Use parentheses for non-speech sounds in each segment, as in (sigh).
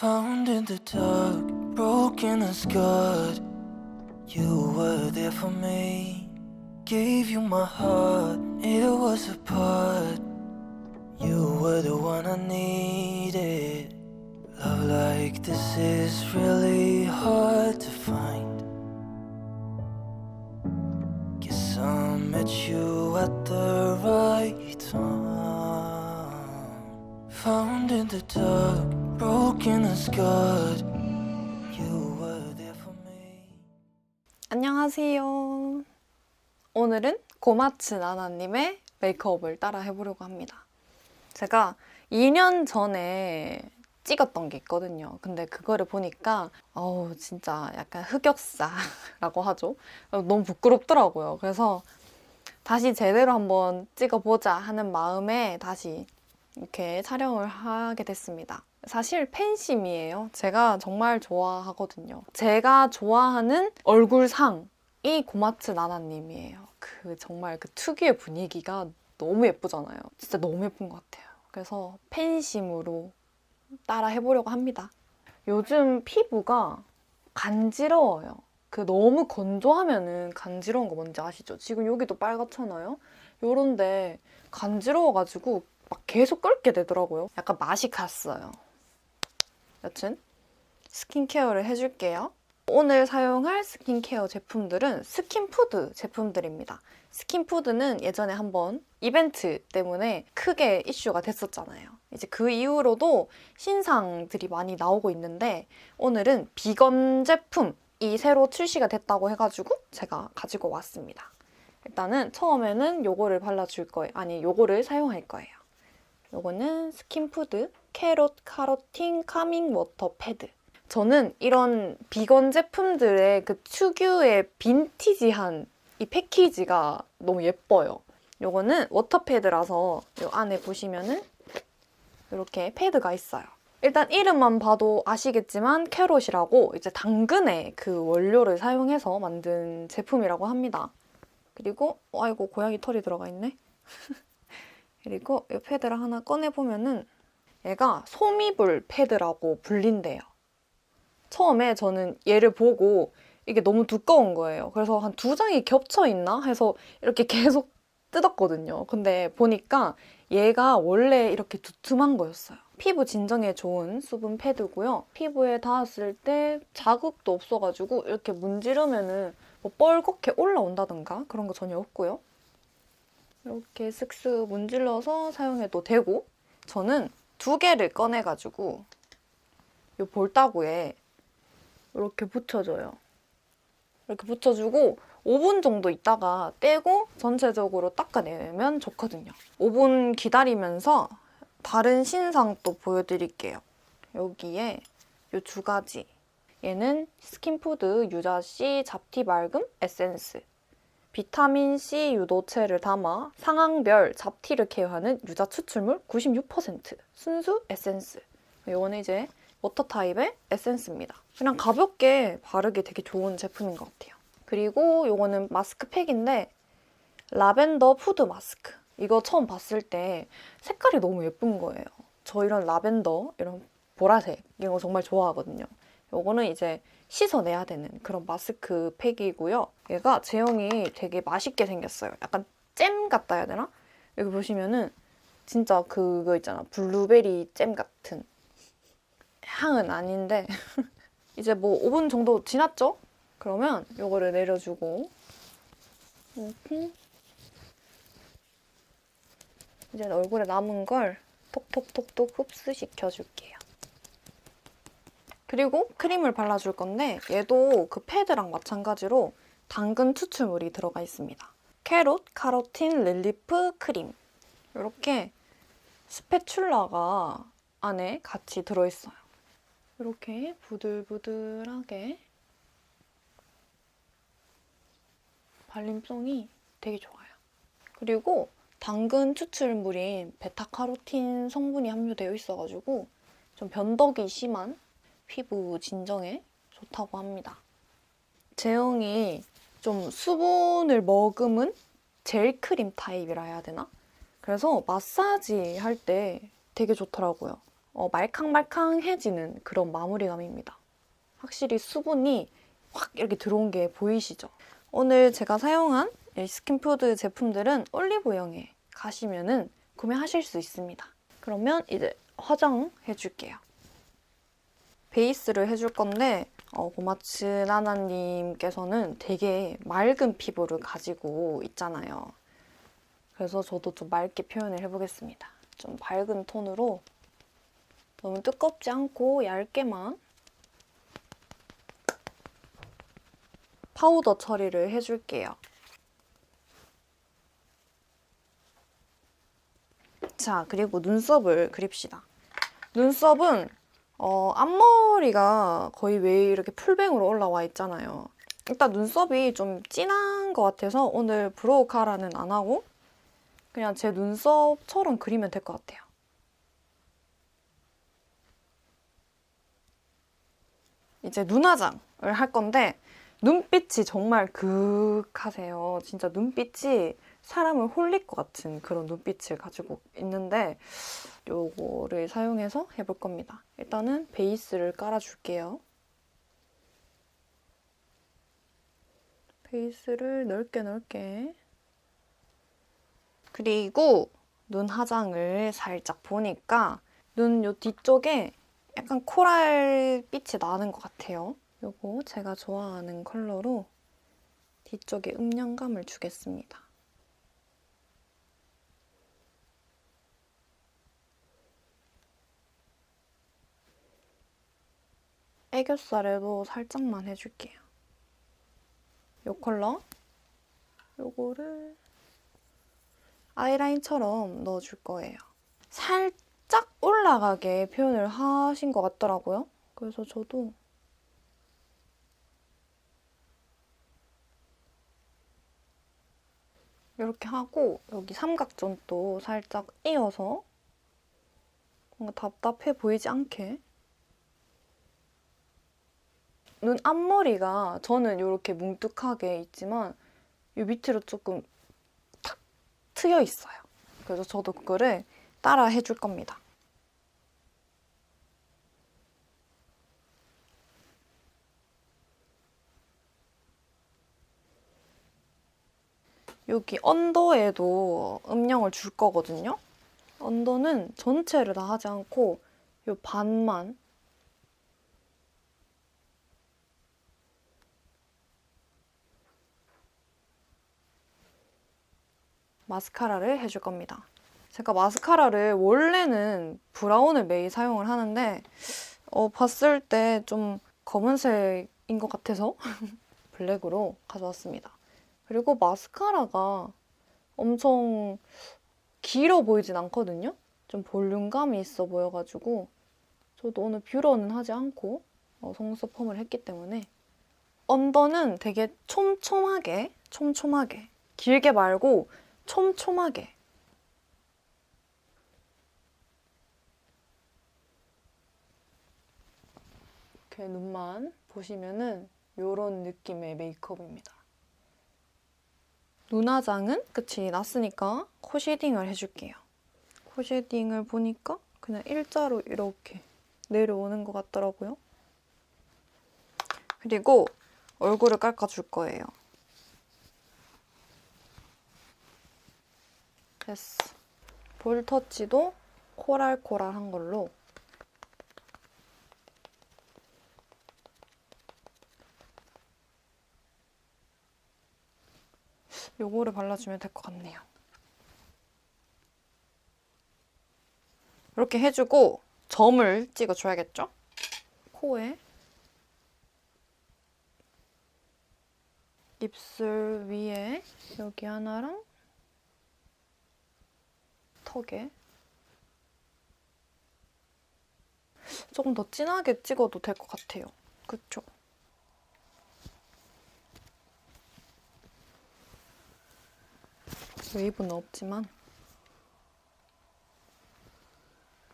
Found in the dark, broken and scarred. You were there for me. Gave you my heart, it was a part. You were the one I needed. Love like this is really hard to find. Guess I met you at the right time. Found in the dark, 안녕하세요. 오늘은 고마츠 나나님의 메이크업을 따라 해보려고 합니다. 제가 2년 전에 찍었던 게 있거든요. 근데 그거를 보니까 어우 진짜 약간 흑역사라고 하죠. 너무 부끄럽더라고요. 그래서 다시 제대로 한번 찍어보자 하는 마음에 다시 이렇게 촬영을 하게 됐습니다. 사실 팬심이에요. 제가 정말 좋아하거든요. 제가 좋아하는 얼굴상이 고마츠 나나님이에요. 그 정말 그 특유의 분위기가 너무 예쁘잖아요. 진짜 너무 예쁜 것 같아요. 그래서 팬심으로 따라 해보려고 합니다. 요즘 피부가 간지러워요. 그 너무 건조하면은 간지러운 거 뭔지 아시죠? 지금 여기도 빨갛잖아요. 요런데 간지러워가지고 막 계속 끓게 되더라고요. 약간 맛이 갔어요. 여튼 스킨케어를 해줄게요. 오늘 사용할 스킨케어 제품들은 스킨푸드 제품들입니다. 스킨푸드는 예전에 한번 이벤트 때문에 크게 이슈가 됐었잖아요. 이제 그 이후로도 신상들이 많이 나오고 있는데 오늘은 비건 제품이 새로 출시가 됐다고 해가지고 제가 가지고 왔습니다. 일단은 처음에는 요거를 발라줄 거예요. 아니, 요거를 사용할 거예요. 요거는 스킨푸드 캐롯 카로틴 카밍 워터 패드. 저는 이런 비건 제품들의 그 특유의 빈티지한 이 패키지가 너무 예뻐요. 요거는 워터 패드라서 요 안에 보시면은 이렇게 패드가 있어요. 일단 이름만 봐도 아시겠지만 캐롯이라고 이제 당근의 그 원료를 사용해서 만든 제품이라고 합니다. 그리고 어, 아이고 고양이 털이 들어가 있네. (laughs) 그리고 이 패드를 하나 꺼내 보면은 얘가 소미불 패드라고 불린대요. 처음에 저는 얘를 보고 이게 너무 두꺼운 거예요. 그래서 한 두 장이 겹쳐 있나 해서 이렇게 (laughs) 계속 뜯었거든요. 근데 보니까 얘가 원래 이렇게 두툼한 거였어요. 피부 진정에 좋은 수분 패드고요. 피부에 닿았을 때 자극도 없어가지고 이렇게 문지르면은 뭐 뻘겋게 올라온다든가 그런 거 전혀 없고요. 이렇게 쓱쓱 문질러서 사용해도 되고 저는 두 개를 꺼내가지고 이 볼따구에 이렇게 붙여줘요. 이렇게 붙여주고 5분 정도 있다가 떼고 전체적으로 닦아내면 좋거든요. 5분 기다리면서 다른 신상 또 보여드릴게요. 여기에 이 두 가지. 얘는 스킨푸드 유자씨 잡티 맑음 에센스. 비타민C 유도체를 담아 상황별 잡티를 케어하는 유자 추출물 96% 순수 에센스. 이거는 이제 워터 타입의 에센스입니다. 그냥 가볍게 바르기 되게 좋은 제품인 것 같아요. 그리고 이거는 마스크팩인데 라벤더 푸드 마스크. 이거 처음 봤을 때 색깔이 너무 예쁜 거예요. 저 이런 라벤더, 이런 보라색 이런 거 정말 좋아하거든요. 요거는 이제 씻어내야 되는 그런 마스크 팩이고요. 얘가 제형이 되게 맛있게 생겼어요. 약간 잼 같다 해야 되나? 여기 보시면은 진짜 그거 있잖아. 블루베리 잼 같은 향은 아닌데 (laughs) 이제 뭐 5분 정도 지났죠? 그러면 요거를 내려주고 이렇게 이제 얼굴에 남은 걸 톡톡톡톡 흡수시켜 줄게요. 그리고 크림을 발라줄 건데 얘도 그 패드랑 마찬가지로 당근 추출물이 들어가 있습니다. 캐롯 카로틴 릴리프 크림 이렇게 스패츌라가 안에 같이 들어있어요. 이렇게 부들부들하게 발림성이 되게 좋아요. 그리고 당근 추출물인 베타카로틴 성분이 함유되어 있어가지고 좀 변덕이 심한 피부 진정에 좋다고 합니다. 제형이 좀 수분을 머금은 젤 크림 타입이라 해야 되나? 그래서 마사지 할 때 되게 좋더라고요. 어, 말캉말캉해지는 그런 마무리감입니다. 확실히 수분이 확 이렇게 들어온 게 보이시죠? 오늘 제가 사용한 이 스킨푸드 제품들은 올리브영에 가시면은 구매하실 수 있습니다. 그러면 이제 화장해 줄게요. 베이스를 해줄 건데 어, 고마츠 나나님께서는 되게 맑은 피부를 가지고 있잖아요. 그래서 저도 좀 맑게 표현을 해보겠습니다. 좀 밝은 톤으로 너무 두껍지 않고 얇게만 파우더 처리를 해줄게요. 자, 그리고 눈썹을 그립시다. 눈썹은 어, 앞머리가 거의 왜 이렇게 풀뱅으로 올라와 있잖아요. 일단 눈썹이 좀 진한 것 같아서 오늘 브로우 카라는 안 하고 그냥 제 눈썹처럼 그리면 될 것 같아요. 이제 눈화장을 할 건데 눈빛이 정말 극하세요. 진짜 눈빛이 사람을 홀릴 것 같은 그런 눈빛을 가지고 있는데 요거를 사용해서 해볼 겁니다. 일단은 베이스를 깔아줄게요. 베이스를 넓게 넓게 그리고 눈 화장을 살짝 보니까 눈 요 뒤쪽에 약간 코랄 빛이 나는 것 같아요. 요거 제가 좋아하는 컬러로 뒤쪽에 음영감을 주겠습니다. 애교살에도 살짝만 해줄게요. 요 컬러 요거를 아이라인처럼 넣어줄 거예요. 살짝 올라가게 표현을 하신 것 같더라고요. 그래서 저도 이렇게 하고 여기 삼각존도 살짝 이어서 뭔가 답답해 보이지 않게 눈 앞머리가 저는 이렇게 뭉툭하게 있지만 이 밑으로 조금 탁 트여 있어요. 그래서 저도 그거를 따라 해줄 겁니다. 여기 언더에도 음영을 줄 거거든요. 언더는 전체를 다 하지 않고 이 반만 마스카라를 해줄 겁니다. 제가 마스카라를 원래는 브라운을 매일 사용을 하는데 어, 봤을 때 좀 검은색인 것 같아서 (laughs) 블랙으로 가져왔습니다. 그리고 마스카라가 엄청 길어 보이진 않거든요. 좀 볼륨감이 있어 보여가지고 저도 오늘 뷰러는 하지 않고 어, 속눈썹 펌을 했기 때문에 언더는 되게 촘촘하게 촘촘하게 길게 말고 촘촘하게 이렇게 눈만 보시면은 이런 느낌의 메이크업입니다. 눈화장은 끝이 났으니까 코 쉐딩을 해줄게요. 코 쉐딩을 보니까 그냥 일자로 이렇게 내려오는 것 같더라고요. 그리고 얼굴을 깎아줄 거예요. 됐어. 볼 터치도 코랄코랄한 걸로 요거를 발라주면 될 것 같네요. 이렇게 해주고 점을 찍어줘야겠죠? 코에 입술 위에 여기 하나랑 턱에 조금 더 진하게 찍어도 될 것 같아요. 그쵸? 웨이브는 없지만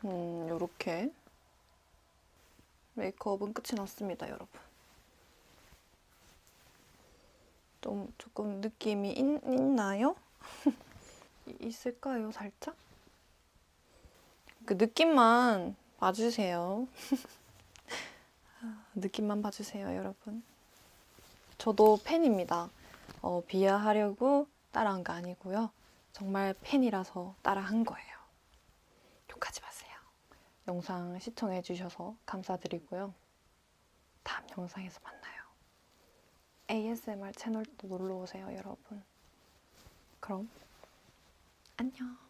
음, 요렇게 메이크업은 끝이 났습니다, 여러분. 좀 조금 느낌이 있, 있나요? (laughs) 있을까요, 살짝? 그 느낌만 봐주세요. (laughs) 느낌만 봐주세요, 여러분. 저도 팬입니다. 어, 비하하려고 따라한 거 아니고요. 정말 팬이라서 따라한 거예요. 욕하지 마세요. 영상 시청해 주셔서 감사드리고요. 다음 영상에서 만나요. ASMR 채널도 놀러 오세요, 여러분. 그럼 안녕.